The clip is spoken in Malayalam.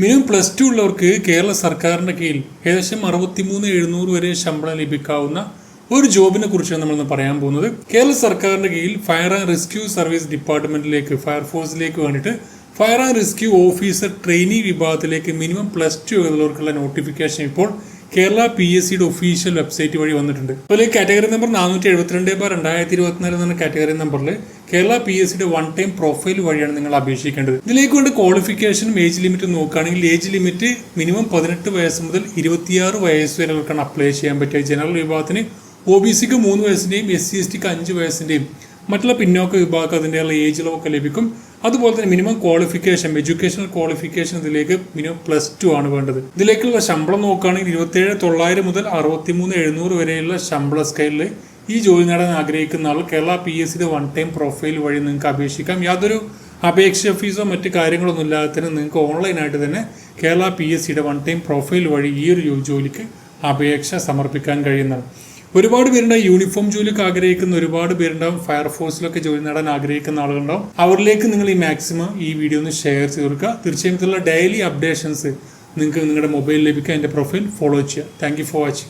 മിനിമം പ്ലസ് ടു ഉള്ളവർക്ക് കേരള സർക്കാരിന്റെ കീഴിൽ ഏകദേശം അറുപത്തിമൂന്ന് എഴുന്നൂറ് വരെ ശമ്പളം ലഭിക്കാവുന്ന ഒരു ജോബിനെ കുറിച്ചാണ് നമ്മൾ ഇന്ന് പറയാൻ പോകുന്നത്. കേരള സർക്കാരിന്റെ കീഴിൽ ഫയർ ആൻഡ് റെസ്ക്യൂ സർവീസ് ഡിപ്പാർട്ട്മെന്റിലേക്ക് ഫയർഫോഴ്സിലേക്ക് വേണ്ടിയിട്ട് fire and rescue officer trainee വിഭാഗത്തിലേക്ക് മിനിമം പ്ലസ് ടു ഉള്ളവർക്കുള്ള നോട്ടിഫിക്കേഷൻ ഇപ്പോൾ കേരള പി എസ് സിയുടെ ഒഫീഷ്യൽ വെബ്സൈറ്റ് വഴി വന്നിട്ടുണ്ട്. അതുപോലെ കാറ്റഗറി നമ്പർ നാനൂറ്റി എഴുപത്തിരണ്ട് ബാർ രണ്ടായിരത്തി ഇരുപത്തിനാല് എന്ന കാറ്റഗറി നമ്പറിൽ കേരള പി എസ് സിയുടെ വൺ ടൈം പ്രൊഫൈൽ വഴിയാണ് നിങ്ങൾ അപേക്ഷിക്കേണ്ടത്. ഇതിലേക്ക് കൊണ്ട് ക്വാളിഫിക്കേഷനും ഏജ് ലിമിറ്റ് നോക്കുകയാണെങ്കിൽ ഏജ് ലിമിറ്റ് മിനിമം പതിനെട്ട് വയസ്സ് മുതൽ ഇരുപത്തിയാറ് വയസ്സ് വരെ അപ്ലൈ ചെയ്യാൻ പറ്റുക. ജനറൽ വിഭാഗത്തിന് ഒ ബി സിക്ക് മൂന്ന് വയസ്സിന്റെയും എസ് സി എസ് ടിക്ക് അഞ്ച് വയസ്സിന്റെയും മറ്റുള്ള പിന്നോക്ക വിഭാഗം അതിന്റെയുള്ള ഏജ് ലവൊക്കെ ലഭിക്കും. അതുപോലെ തന്നെ മിനിമം ക്വാളിഫിക്കേഷൻ എഡ്യൂക്കേഷണൽ ക്വാളിഫിക്കേഷൻ ഇതിലേക്ക് മിനിമം പ്ലസ് ടു ആണ് വേണ്ടത്. ഇതിലേക്കുള്ള ശമ്പളം നോക്കുകയാണെങ്കിൽ ഇരുപത്തേഴ് തൊള്ളായിരം മുതൽ അറുപത്തിമൂന്ന് എഴുന്നൂറ് വരെയുള്ള ശമ്പള സ്കെയിലിൽ ഈ ജോലി നേടാൻ ആഗ്രഹിക്കുന്ന ആൾ കേരള പി എസ് സിയുടെ വൺ ടൈം പ്രൊഫൈൽ വഴി നിങ്ങൾക്ക് അപേക്ഷിക്കാം. യാതൊരു അപേക്ഷ ഫീസോ മറ്റ് കാര്യങ്ങളൊന്നും ഇല്ലാതെ തന്നെ നിങ്ങൾക്ക് ഓൺലൈനായിട്ട് തന്നെ കേരള പി എസ് സിയുടെ വൺ ടൈം പ്രൊഫൈൽ വഴി ഈ ഒരു ജോലിക്ക് അപേക്ഷ സമർപ്പിക്കാൻ കഴിയുന്നതാണ്. ഒരുപാട് പേരുണ്ടാവും യൂണിഫോം ജോലിക്ക് ആഗ്രഹിക്കുന്ന ഒരുപാട് പേരുണ്ടാവും ഫയർഫോഴ്സിലൊക്കെ ജോലി നേടാൻ ആഗ്രഹിക്കുന്ന ആളുകളുണ്ടാവും. അവരിലേക്ക് നിങ്ങൾ ഈ മാക്സിമം ഈ വീഡിയോ ഒന്ന് ഷെയർ ചെയ്ത് കൊടുക്കുക. തീർച്ചയായും ഡെയിലി അപ്ഡേഷൻസ് നിങ്ങൾക്ക് നിങ്ങളുടെ മൊബൈൽ ലഭിക്കുക എന്റെ പ്രൊഫൈൽ ഫോളോ ചെയ്യുക. Thank for watching